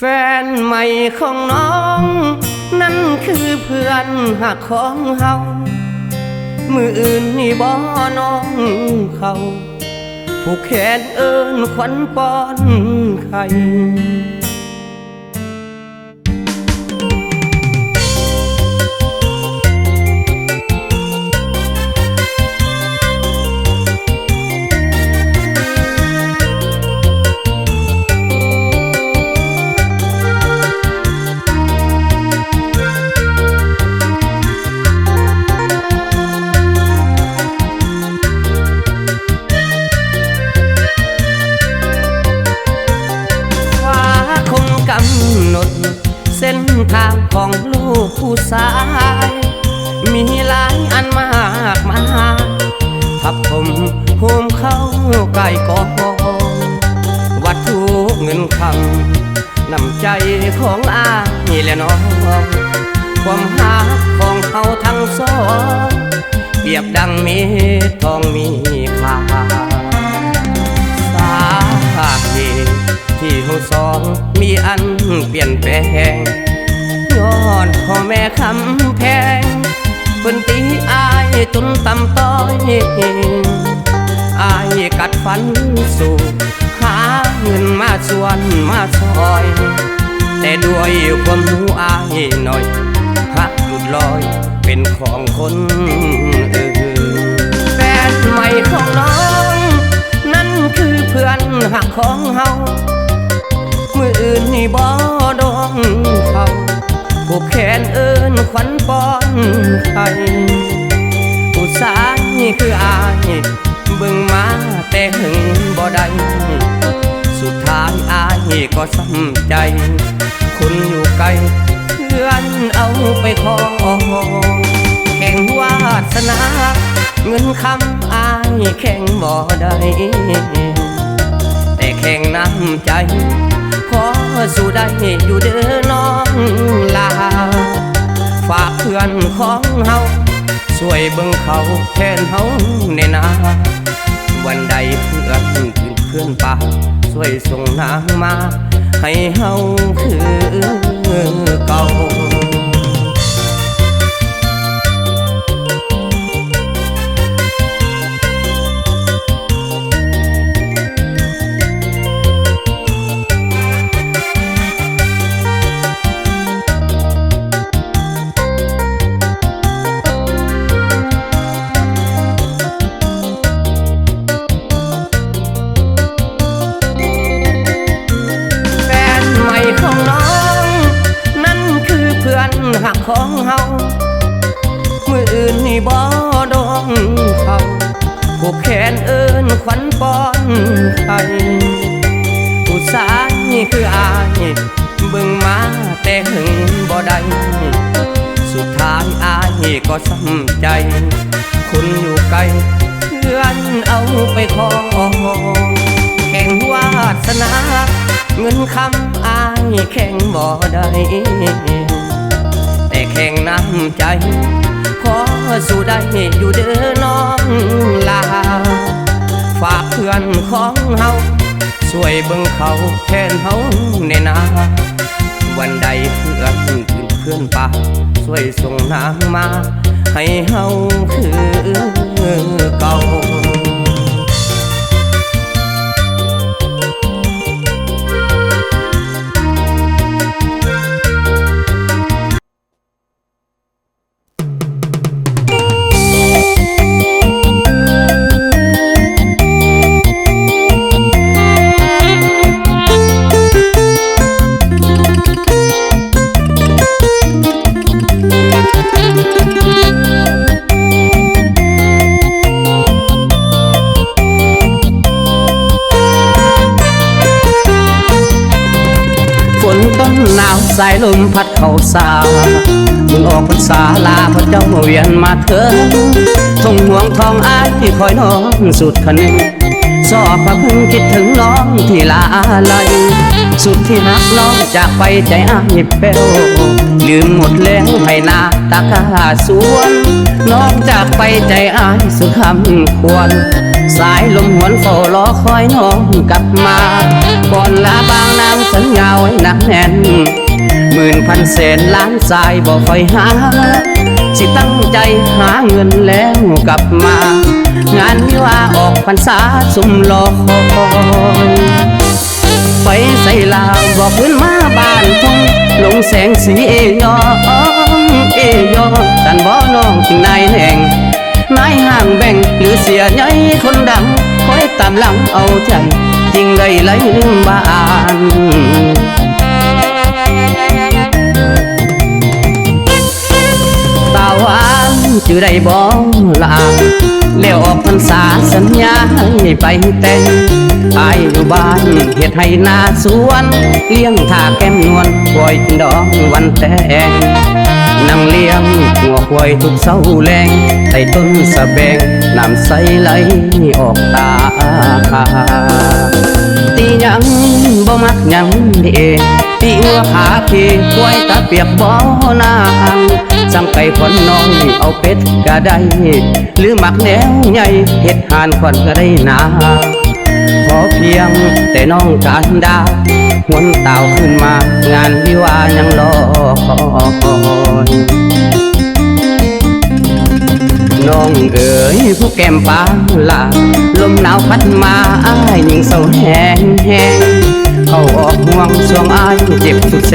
แฟนใหม่ของน้อง นั่นคือเพื่อนหักของเฮา มืออื่นนี่บ่น้องเขาผู้แขนเอินขวัญปอนไข่ ใกล้กองวัตถุเงินคำนำใจของอานี่แหละน้องความหาของเขาทั้งสองเปรียบดังมีทองมีค่าสาเหตุที่เราสองมีอันเปลี่ยนแปลงย้อนพ่อแม่คำแพงเพิ่นตีอายจนตำต้อย อายกัดฟันสู้หาเงินมาส่วนมาซอย แต่ด้วยความรู้อายหน่อยหักหลุดลอยเป็นของคนอื่นแฟนใหม่ของน้อง นั่นคือเพื่อนหักของเฮามืออื่นนี่บ่ดองเขาผูกแขนเอินขวัญป้อนไข่ผู้ชายคืออาย เบิ่งมาแต่หึงบ่ได้สุดท้ายอายก็ซ้ำใจคุณอยู่ไกลเพื่อนเอาไปขอแข่งวาสนา เงินคำอายแข่งบ่ได้ แต่แข่งน้ำใจ ขอสู้ได้อยู่เด้อน้องลา ฝากเพื่อนของเฮา ช่วยเบิ่งเขาแทนเฮาในนาวันใดเพื่อนขึ้นเพื่อนป่าช่วยส่งนางมา ให้เฮาคือเก่า แข่งบ่ได้แต่แข่งน้ำใจ ขอสู้ได้อยู่เด้อน้องลา ฝากเพื่อนของเฮาช่วยเบิ่งเขาแทนเฮาในนาวันใดเพื่อนขึ้นเพื่อนป่าช่วยส่งนางมา ให้เฮาคือเก่า สายลมพัดเข้าสามึงออกพรรษาลาพระเจ้าเวียนมาเถิดทงห่วงทองอายที่คอยน้องสุดคันสอบพระพึ่งคิดถึงน้องที่ลาลัยสุดที่นักน้องจากไปใจอ้ายเป้วลืมหมดแล้วให้นาตากาสวนน้องจากไปใจอ้ายสุดคำควร สายลมหวนเฝ้ารอคอยน้องกลับมา ก่อนลาบางน้ำสัญญาไว้หนักแน่น หมื่นพันแสนล้านสายบอกคอยหา สิตั้งใจหาเงินแล้วกลับมา งานวิวาออกพรรษาสุมรอคอยไปใส่ลาวบอกพื้นมาบ้านทงลงแสงสีเอยอเอยอสันบ่น้องถึงนายแห่งนายห่างแบ่งหรือเสียใหญ่คนดังคอยตามหลังเอาใจจริงได้ไหลลืมบ้านานจือได้บ้ลาแล้วออกพรรษาสัญญาให้ไปแต่งอายอยู่บ้านเฮ็ดให้นาสวน เลี้ยงท่าแก้มนวลปล่อยดอกวันแต่งนั่งเลี้ยงหัวควายทุกเศร้าแรงใต้ต้นสะแบงน้ำใสไหลออกตาตีหยังบ่มักหยังเด้ตีอัวขาพี่กล้วยตาเปียกบ่นาง ทำไก่ขอนน้องเอาเป็ดก็ได้ หรือหมักแนวใหญ่เห็ดหานขอนก็ได้นาขอเพียงแต่น้องการดาหวนเต่าขึ้นมางานวิวายังรอคอย น้องเอ๋ยผู้แก้มปางลาลมหนาวพัดมาอ้ายยิ่งเศร้าแห้งแห้งเข้าออกห่วงสวงอ้ายเจ็บสุดแส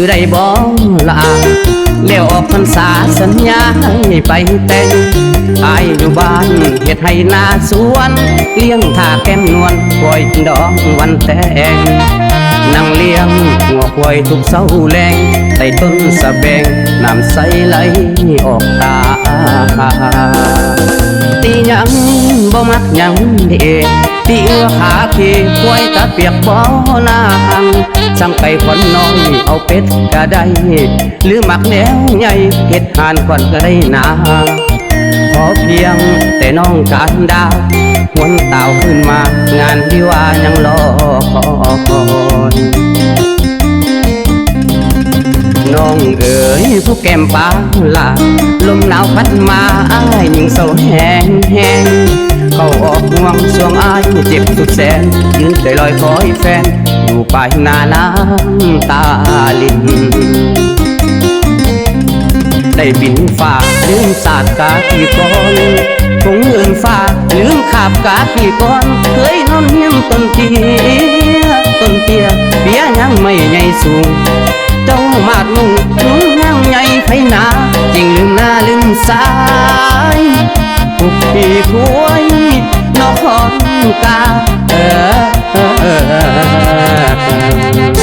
านจือได้บ้ลาแล้วออกพรรษาสัญญาให้ไปแต่งอายอยู่บ้านเฮ็ดให้นาสวน เลี้ยงท่าแก้มนวลปล่อยดอกวันแต่งนั่งเลี้ยงหัวควายทุกเศร้าแรงใต้ต้นสะแบงน้ำใสไหลออกตาตีหยังบ่มักหยังเด้ตีอัวขาพี่กล้วยตาเปียกบ่นาง สั่งไก่ขอนน้อยเอาเป็ดก็ได้ หรือหมักแนวใหญ่เฮ็ดหานก่อนก็ได้นาขอเพียงแต่น้องการดาหวนเต่าขึ้นมางานที่ว่ายังรอคอยน้องเอ๋ยผู้แก้มปาลาลมหนาวพัดมาอ้ายยิ่งเศร้าแห้งแห้ง เข้าออกห่วงสวงอ้ายเจ็บสุดแสน ยืนใจลอยคอยแฟน อยู่ไปนาน้ำตาลินได้บินฝ่าลืมศาสตร์กาขี่ก้อนคงเงินฝ่าลืมขาบกาขี่ก้อน เคยนอนเฮียงต้นเตี้ยต้นเตี้ยเปียยังไม่ใหญ่สูง เจ้ามาดมุ่งนุ่งยังใหญ่ไผหนาจริงลืมหน้าลืมสายผูกพี่ควย กาเออเออเออเออ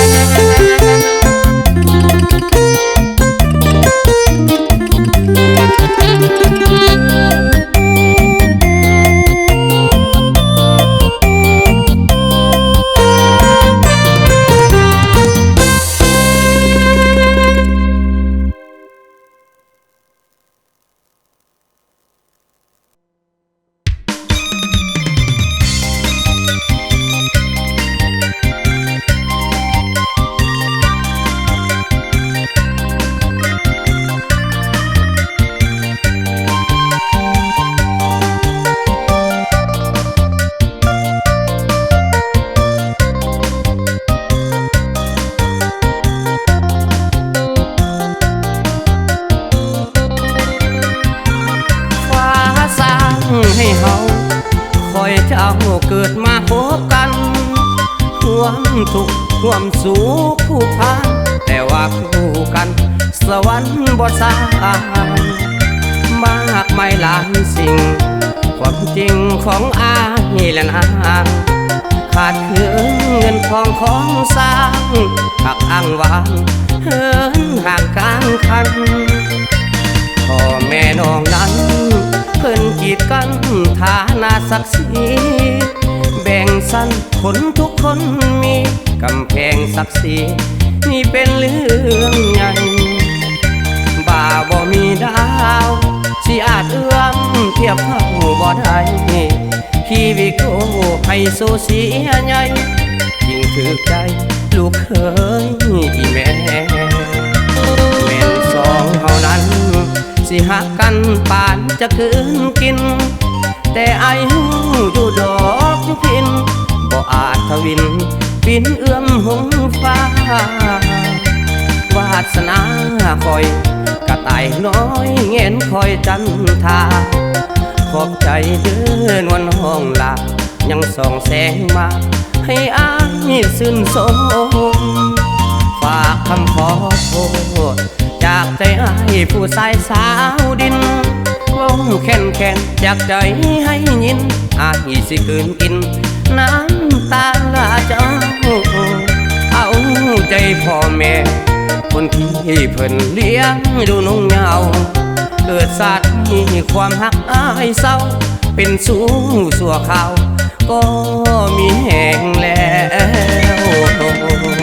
กันพ่อแม่น้องนั้น เพิ่นกีดกันฐานะศักดิ์ศรีแบ่งสั้นคนทุกคนมีกำแพงศักดิ์ศรีนี่เป็นเรื่องใหญ่บ่าบ่มีดาวสิอาจเอื้อมเทียบเข้าบ่ได้ชีวิตโกให้โซเสียใหญ่ยิ่งถือใจลูกเคยอีแม่ สิหักกันปานจะคืนกิน แต่ไอ้หูอยู่ดอกพินบ่อาจทวินปินเอื้อมหงฟ้าวาสนาคอย กระต่ายน้อยเงินคอยจันทา ขอบใจเดินวันห้องลายังส่องแสงมา ให้อายซื่นสมฝากคำขอโทษ จากใจอายผู้สายสาวดินว่แค้นแค้นจากใจให้ยินอายสิคืนกิน น้ำตาลาเจ้า เอาใจพ่อแม่ คนที่เพิ่นเลี้ยงดูนุ่งเหงา เกิดสัตว์มีความหักอายเศร้า เป็นสู้สัวข่าว ก็มีแห่งแล้ว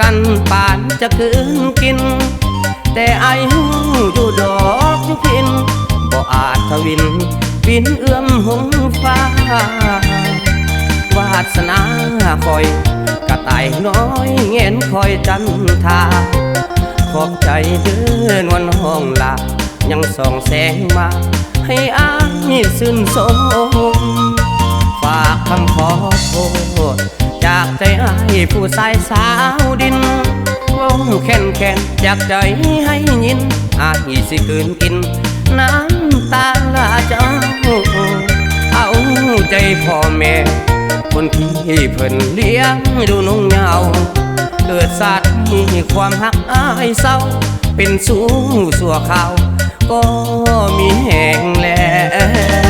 กันปานจะคืนกิน แต่ไอ้หูอยู่ดอกพินบ่อาจทวินปินเอื้อมหงฟ้าวาสนาคอยกระต่ายน้อยเงินคอยจันทาขอบใจเดินวันห้องลายังส่องแสงมา ให้อายซื่นสมฝากคำขอโทษ จากใจอายผู้สายสาวดินว่าแค้นแค้นจากใจให้ยินอายสิคืนกิน น้ำตาลาเจ้า เอาใจพ่อแม่ คนที่เพิ่นเลี้ยงดูนุ่งเหงาเกิดสัตว์มีความหักอายเศร้า เป็นสู้สัวขาวก็มีแห่งแล้ว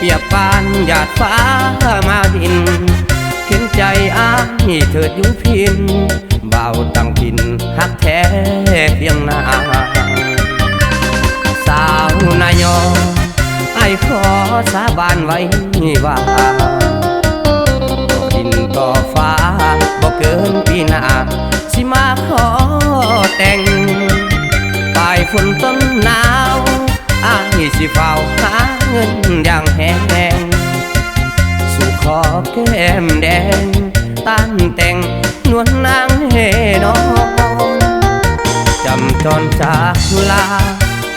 เปียบปานหยาดฟ้ามาดินเข็นใจอ้ายเถิดยุพินเบาตั้งพินหักแท้เพียงนาสาวนายอไอขอสาบานไว้ว่าดินต่อฟ้าบอกเกินปีนาสิมาขอแต่งปลายฝนต้นหนาวอ้ายสิเฝ้าหา เงินอย่างแห้งสู่ขอบแก้มแดงตั้งแต่งนวลนางเฮนอนจำจนจากลา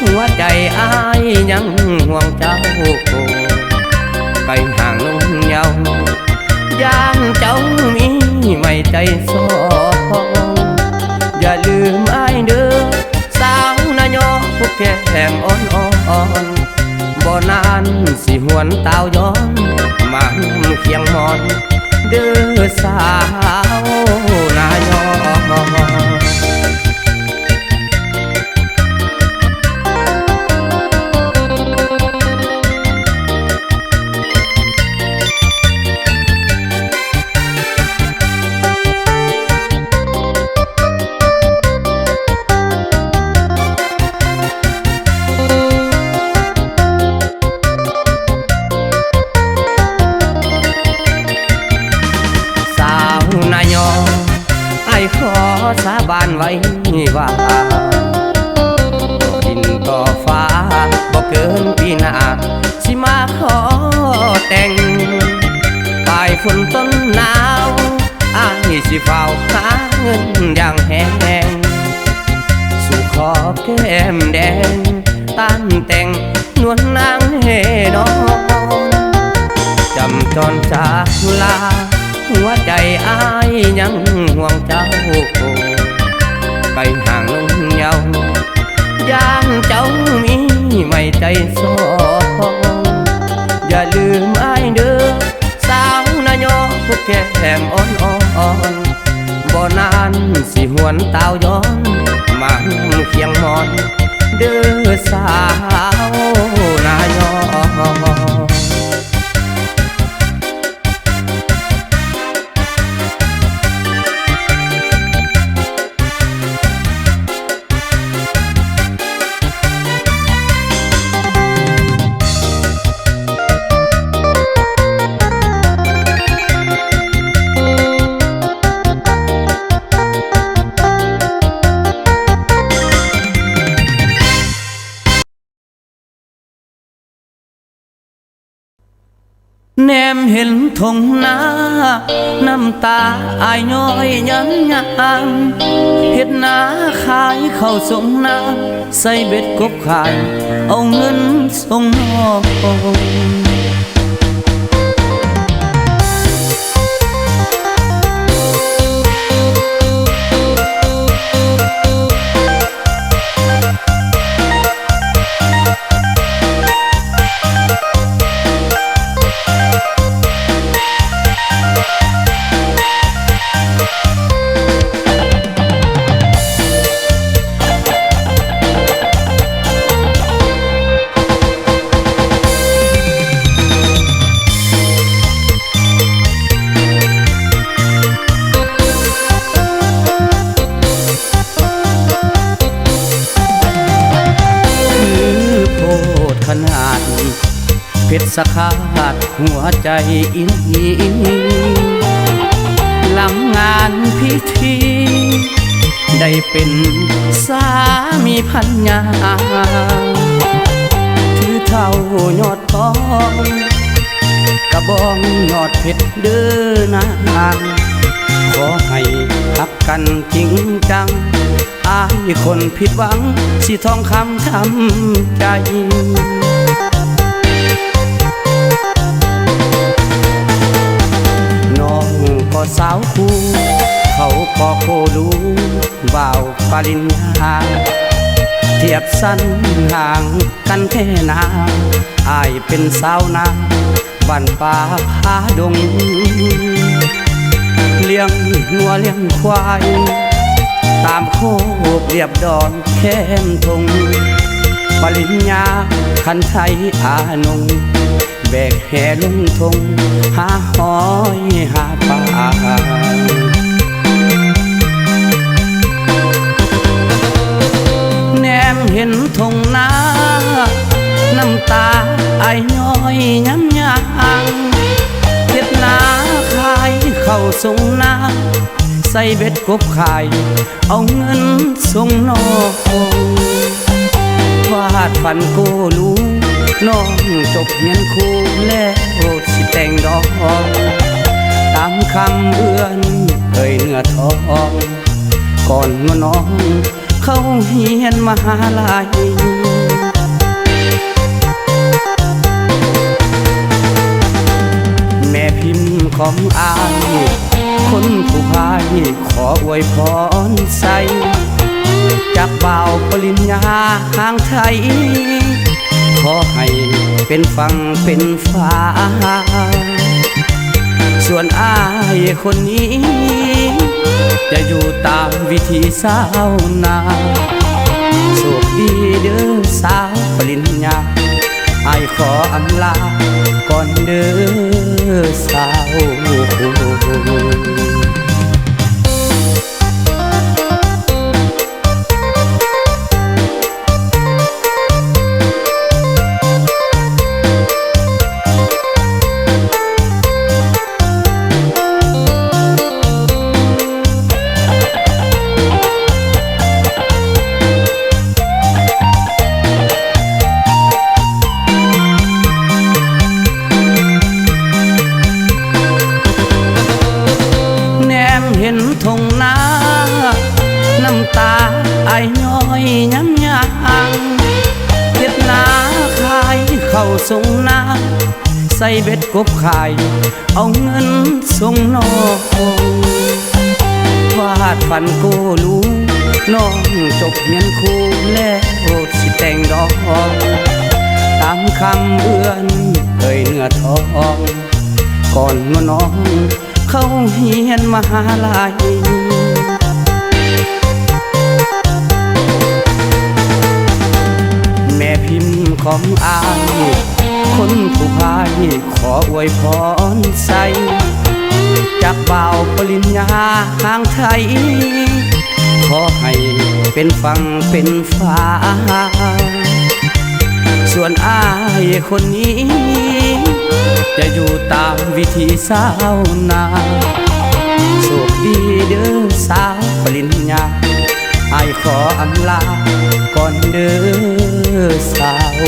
หัวใจอายยังห่วงเจ้าไปห่างลงเยาย่างเจ้ามีไม่ใจซ้อ สิ ฝนต้นหนาวอ้ายสิเฝ้าหาเงินอย่างแห้งสู่ขอบแก้มแดงตั้นแต่งนวลนางเฮนอนจำจอนจากลา หัวใจอายยังห่วงเจ้าไปห่างลงเยาย่างเจ้ามีไม่ใจสองอย่าลืมอายเด้อ ผู้แก้มอ่อนอ่อนๆบ่นานสิหวนเต้าย้อนมาเคียงมอน เด้อสาว นายอน นมเห็นทงนาน้ำตาอายย้อยยันยางเฮ็ดนาขายเข้าวส่งนาใส่เบ็ดกบขาย เอาเงินส่งน้อง เพชรสคาดหัวใจอินหลังงานพิธี ได้เป็นสามีพันยาถือเท่ายอดทองกระบองยอดเพชรเด้อนางขอให้รักกันจริงจัง อายคนผิดหวัง สิทองคำทำใจ ก็สาวคู่ เขาก็โครู้บ่าวปริญญาเทียบสั้นห่างกันแค่นาอายเป็นสาวนาบ้านป่าพาดง เลี้ยงงัวเลี้ยงควาย ตามโคบเรียบดอนแค้มทง ปริญญาคันไทยอานง แบกแห่ลงทงหาหอยหาปลาแนมเห็นทงนาน้ำตาไอายย้อยย้ำยางเฮ็ดนาขายเข้าส่งนาใส่เบ็ดกบขาย เอาเงินส่งน้อง วาดฝันโกลูน้องจบเรียนครูแล้วสิแต่งดอกตามคำเอื้อนเอ่ยเนื้อทองก่อนว่าน้องเข้าเฮียนมหาลัยแม่พิมพ์ของอาย คนผู้พายขออวยพรใส่ จากเบ่าปริญญาทางไทย ขอให้เป็นฟังเป็นฟ้า ส่วนอายคนนี้ จะอยู่ตามวิธีสาวนาโชคดีเด้อสาวปริญญาอายขออำลาก่อนเด้อสาว เข้าส่งนาใส่เบ็ดกบขาย เอาเงินส่งนองวาดฝันโกลูน้องจบเรียนคูแล้วสิแต่งดอก ตามคำเอื้อนเอ่ยเนื้อทองก่อนว่าน้อง เข้าเฮียนมหาลัย พิมพ์ของอาย คนผู้พายขออวยพรใส่จากบ่าวปริญญาทางไทย ขอให้เป็นฟังเป็นฟ้า ส่วนอายคนนี้ จะอยู่ตามวิธีสาวนาโชคดีเด้อสาวปริญญา ไอขออำลาก่อนเด้อสาว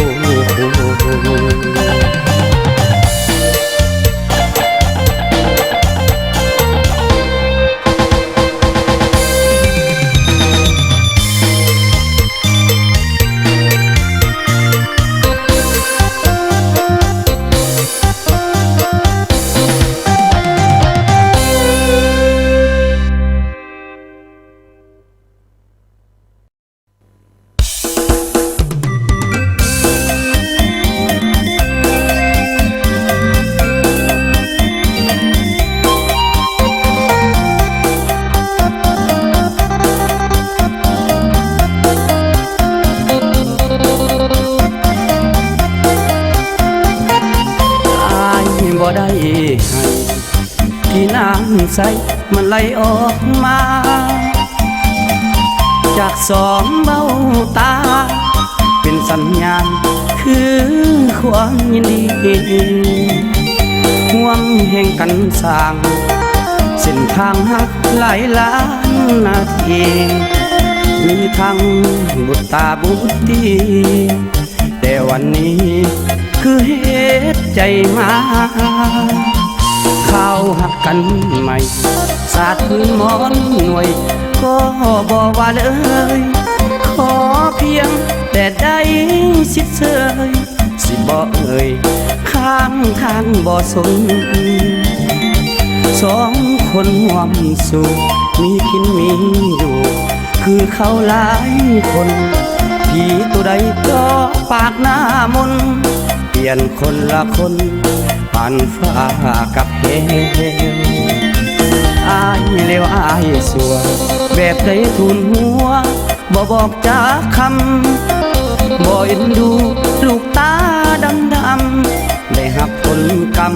ใสมันไหลออกมา จากสองเบ้าตา เป็นสัญญาณ คือความยินดีห่วงแห่งกันสร้าง เส้นทางหักหลายล้านนาทีมีทั้งบุตรตาบุตรีแต่วันนี้คือเหตุใจมา เขาหักกันใหม่สาดพื้นมอนหน่วย ก็บอกว่าเลย ขอเพียงแต่ได้สิทธิ์เสยสิบอกเอ่ยข้างทางบ่สนสองคนหวมสู่มีกินมีอยู่ คือเขาหลายคนผีตัวใดก็ปากหน้ามนเปลี่ยนคนละคนผ่านฟ้ากับ อายเลวอายสัว แบบใดทุนหัวบ่บอกจากคำบ่เอ็นดูลูกตาดำดำได้หับผลกรรม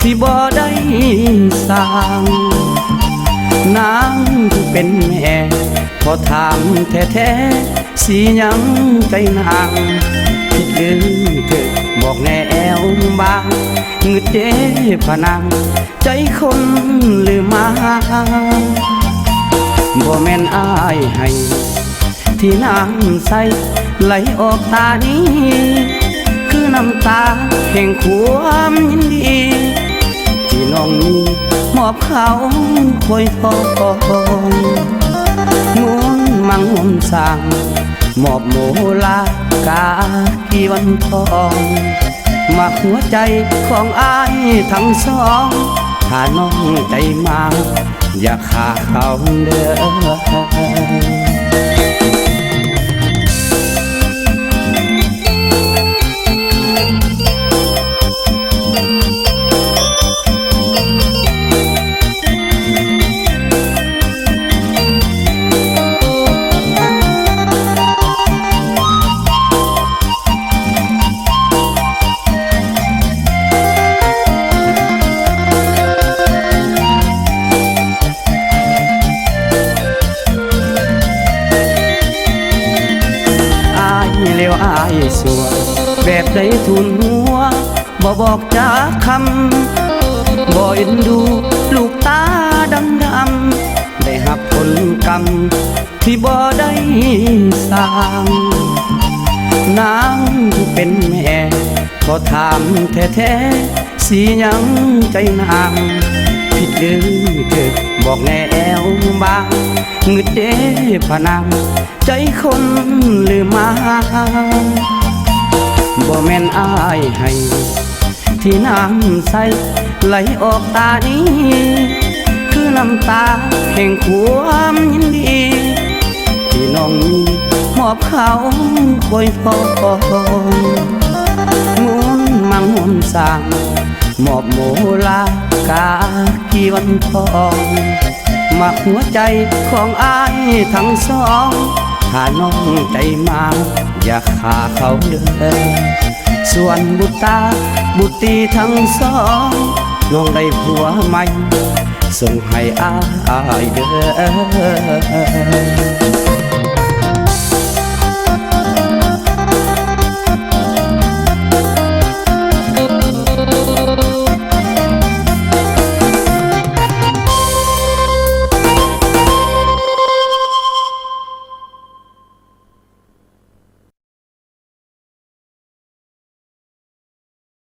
ที่บ่ได้สร้างนางผู้เป็นแม่พอถามแท้ๆสียังใจนางผิดหรือเธอ บอกแนวบางเงืดเด้พะนางใจคนหรือมาบ่แม่นอายให้ ที่น้ำใสไหลออกตานี้ คือน้ำตาแห่งความยินดี ที่น้องมีมอบเขาควยทองม้วนมังมสั่งมอบโมลา กากีวันทองมาหัวใจของอายทั้งสองหาน้องใจมา อย่าขาเขาเด้อ ใดทุนหัวบ่บอกจากคำบ่เอ็นดูลูกตาดำดำได้หับผลกรรมที่บ่ได้สร้างนางเป็นแม่ขอถามแท้ๆสียังใจนางผิดหรือเกิดบอกแนวบางงึดเด้พนางใจคนหรือมา บ่แม่นอายให้ ที่น้ำใสไหลออกตานี้ คือน้ำตาแห่งความยินดี ที่น้องมีมอบเขาคอยพองมุนมังมนสางมอบโมลากากีวันทองมาหัวใจของอายทั้งสอง ถ้าน้องใจมา อย่าขาเขาเด้อส่วนบุตรตาบุตรีทั้งสองน้องได้ผัวใหม่ส่งให้อายเด้อ